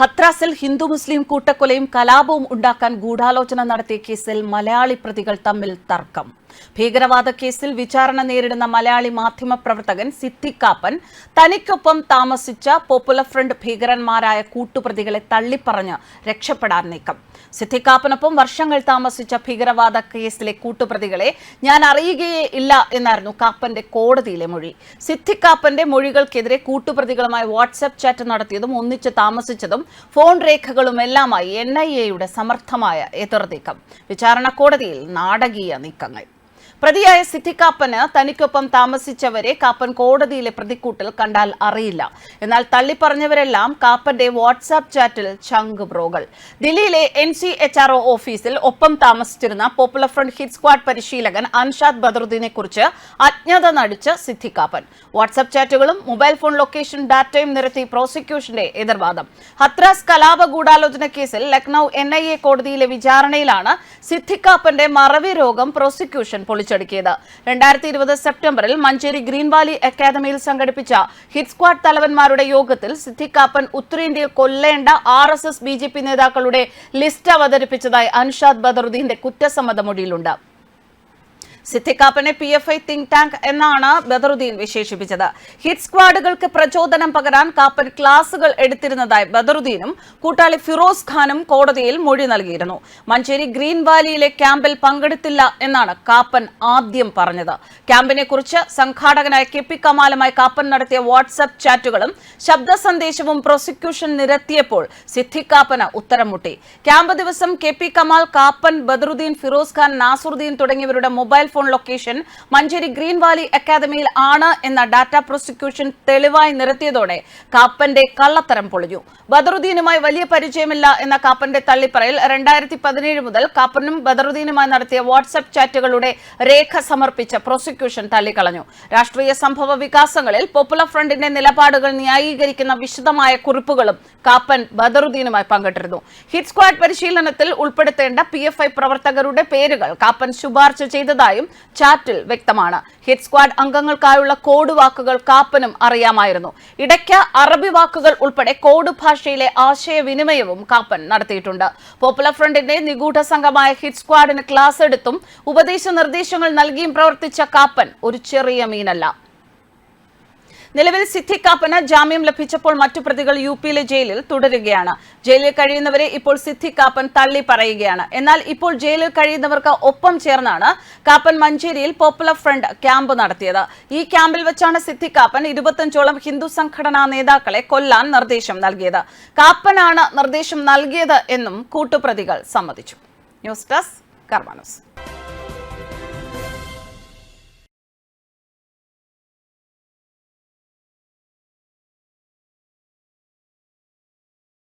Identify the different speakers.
Speaker 1: ഹത്രാസിൽ ഹിന്ദു മുസ്ലിം കൂട്ടക്കൊലയും കലാപവും ഉണ്ടാക്കാൻ ഗൂഢാലോചന നടത്തിയ കേസിൽ മലയാളി പ്രതികൾ തമ്മിൽ തർക്കം. ഭീകരവാദ കേസിൽ വിചാരണ നേരിടുന്ന മലയാളി മാധ്യമപ്രവർത്തകൻ സിദ്ധിക്കാപ്പൻ തനിക്കൊപ്പം താമസിച്ച പോപ്പുലർ ഫ്രണ്ട് ഭീകരന്മാരായ കൂട്ടുപ്രതികളെ തള്ളിപ്പറഞ്ഞ് രക്ഷപ്പെടാൻ നീക്കം. സിദ്ധിക്കാപ്പനൊപ്പം വർഷങ്ങൾ താമസിച്ച ഭീകരവാദ കേസിലെ കൂട്ടുപ്രതികളെ ഞാൻ അറിയുകയേ ഇല്ല എന്നായിരുന്നു കാപ്പന്റെ കോടതിയിലെ മൊഴി. സിദ്ധിക്കാപ്പന്റെ മൊഴികൾക്കെതിരെ കൂട്ടുപ്രതികളുമായി വാട്സ്ആപ്പ് ചാറ്റ് നടത്തിയതും ഒന്നിച്ച് താമസിച്ചതും ഫോൺ രേഖകളും എല്ലാമായി എൻ ഐ എയുടെ സമർത്ഥമായ എതിർനീക്കം. വിചാരണ കോടതിയിൽ നാടകീയ നീക്കങ്ങൾ. പ്രതിയായ സിദ്ധിക്കാപ്പന് തനിക്കൊപ്പം താമസിച്ചവരെ കാപ്പൻ കോടതിയിലെ പ്രതിക്കൂട്ടിൽ കണ്ടാൽ അറിയില്ല. എന്നാൽ തള്ളിപ്പറഞ്ഞവരെല്ലാം കാപ്പന്റെ വാട്സാപ്പ് ചാറ്റിൽ ചങ്ക് ബ്രോകൾ ദില്ലിയിലെ എൻ സി എച്ച് ആർ ഓഫീസിൽ ഒപ്പം താമസിച്ചിരുന്ന പോപ്പുലർ ഫ്രണ്ട് ഹിറ്റ് സ്ക്വാഡ് പരിശീലകൻ അൻഷാദ് ബദറുദ്ദീനെ കുറിച്ച് അജ്ഞത നടിച്ച് സിദ്ധിക്കാപ്പൻ വാട്സാപ്പ് ചാറ്റുകളും മൊബൈൽ ഫോൺ ലൊക്കേഷൻ ഡാറ്റയും നിരത്തി പ്രോസിക്യൂഷന്റെ എതിർവാദം. ഹത്രാസ് കലാപ ഗൂഢാലോചന കേസിൽ ലക്നൌ എൻ ഐ എ കോടതിയിലെ വിചാരണയിലാണ് സിദ്ധിക്കാപ്പന്റെ മറവി രോഗം പ്രോസിക്യൂഷൻ പൊളിച്ചടുക്കിയത്. രണ്ടായിരത്തി ഇരുപത് സെപ്റ്റംബറിൽ മഞ്ചേരി ഗ്രീൻ വാലി അക്കാദമിയിൽ സംഘടിപ്പിച്ച ഹിറ്റ് സ്ക്വാഡ് തലവന്മാരുടെ യോഗത്തിൽ സിദ്ധിക്കാപ്പൻ ഉത്തരേന്ത്യയിൽ കൊല്ലേണ്ട R S S B J P നേതാക്കളുടെ ലിസ്റ്റ് അവതരിപ്പിച്ചതായി അൻഷാദ് ബദറുദ്ദീന്റെ കുറ്റസമ്മത സിദ്ദിഖാപ്പനെ P F I think tank എന്നാണ് ബദറുദ്ദീൻ വിശേഷിപ്പിച്ചത്. ഹിറ്റ് സ്ക്വാഡുകൾക്ക് പ്രചോദനം പകരാൻ കാപ്പൻ ക്ലാസുകൾ എടുത്തിരുന്നതായി ബദറുദ്ദീനും കൂട്ടാളി ഫിറോസ് ഖാനും കോടതിയിൽ മൊഴി നൽകിയിരുന്നു. മഞ്ചേരി ഗ്രീൻ വാലിയിലെ ക്യാമ്പിൽ പങ്കെടുത്തില്ല എന്നാണ് കാപ്പൻ ആദ്യം പറഞ്ഞത്. ക്യാമ്പിനെ കുറിച്ച് സംഘാടകനായ കെ പി കമാലുമായി കാപ്പൻ നടത്തിയ വാട്സ്ആപ്പ് ചാറ്റുകളും ശബ്ദ സന്ദേശവും പ്രോസിക്യൂഷൻ നിരത്തിയപ്പോൾ സിദ്ധിക്കാപ്പന് ഉത്തരം മുട്ടി ക്യാമ്പ് ദിവസം കെ പി കമാൽ കാപ്പൻ ബദറുദ്ദീൻ ഫിറോസ് ഖാൻ നാസറുദ്ദീൻ തുടങ്ങിയവരുടെ mobile phone location Manjeri green valley അക്കാദമിയിൽ ആണ് എന്ന ഡാറ്റ പ്രോസിക്യൂഷൻ തെളിവായി നിരത്തിയതോടെ കാപ്പന്റെ കള്ളത്തരം പൊളിഞ്ഞു. ബദറുദ്ദീനുമായി വലിയ പരിചയമില്ല എന്ന കാപ്പന്റെ തള്ളിപ്പറയിൽ രണ്ടായിരത്തി പതിനേഴ് മുതൽ കാപ്പനും ബദറുദ്ദീനുമായി നടത്തിയ വാട്സ്ആപ്പ് ചാറ്റുകളുടെ രേഖ സമർപ്പിച്ച പ്രോസിക്യൂഷൻ തള്ളിക്കളഞ്ഞു. രാഷ്ട്രീയ സംഭവ വികാസങ്ങളിൽ പോപ്പുലർ ഫ്രണ്ടിന്റെ നിലപാടുകൾ ന്യായീകരിക്കുന്ന വിശദമായ കുറിപ്പുകളും കാപ്പൻ ബദറുദ്ദീനുമായി പങ്കിട്ടിരുന്നു. ഹിറ്റ് സ്ക്വാഡ് പരിശീലനത്തിൽ ഉൾപ്പെടുത്തേണ്ട പി പ്രവർത്തകരുടെ പേരുകൾ കാപ്പൻ ശുപാർശ ചെയ്തതായും ചാറ്റിൽ വ്യക്തമാണ്. ഹിറ്റ് സ്ക്വാഡ് അംഗങ്ങൾക്കായുള്ള കോഡ് വാക്കുകൾ കാപ്പനും അറിയാമായിരുന്നു. ഇടയ്ക്ക് അറബി വാക്കുകൾ ഉൾപ്പെടെ കോഡ് ഭാഷയിലെ ആശയവിനിമയവും കാപ്പൻ നടത്തിയിട്ടുണ്ട്. പോപ്പുലർ ഫ്രണ്ടിന്റെ നിഗൂഢ സംഘമായ ഹിറ്റ് സ്ക്വാഡിന് ക്ലാസ് എടുത്തും ഉപദേശ നിർദ്ദേശങ്ങൾ നൽകിയും പ്രവർത്തിച്ച കാപ്പൻ ഒരു ചെറിയ മീനല്ല. നിലവിൽ സിദ്ദിഖാപ്പന് ജാമ്യം ലഭിച്ചപ്പോൾ മറ്റു പ്രതികൾ യു പിയിലെ ജയിലിൽ തുടരുകയാണ്. ജയിലിൽ കഴിയുന്നവരെ ഇപ്പോൾ സിദ്ദിഖാപ്പൻ തള്ളി പറയുകയാണ്. എന്നാൽ ഇപ്പോൾ ജയിലിൽ കഴിയുന്നവർക്ക് ഒപ്പം ചേർന്നാണ് കാപ്പൻ മഞ്ചേരിയിൽ പോപ്പുലർ ഫ്രണ്ട് ക്യാമ്പ് നടത്തിയത്. ഈ ക്യാമ്പിൽ വെച്ചാണ് സിദ്ദിഖാപ്പൻ ഇരുപത്തഞ്ചോളം ഹിന്ദു സംഘടനാ നേതാക്കളെ കൊല്ലാൻ നിർദ്ദേശം നൽകിയത്. കാപ്പനാണ് നിർദ്ദേശം നൽകിയത് എന്നും കൂട്ടുപ്രതികൾ സമ്മതിച്ചു. News desk കർമാനസ്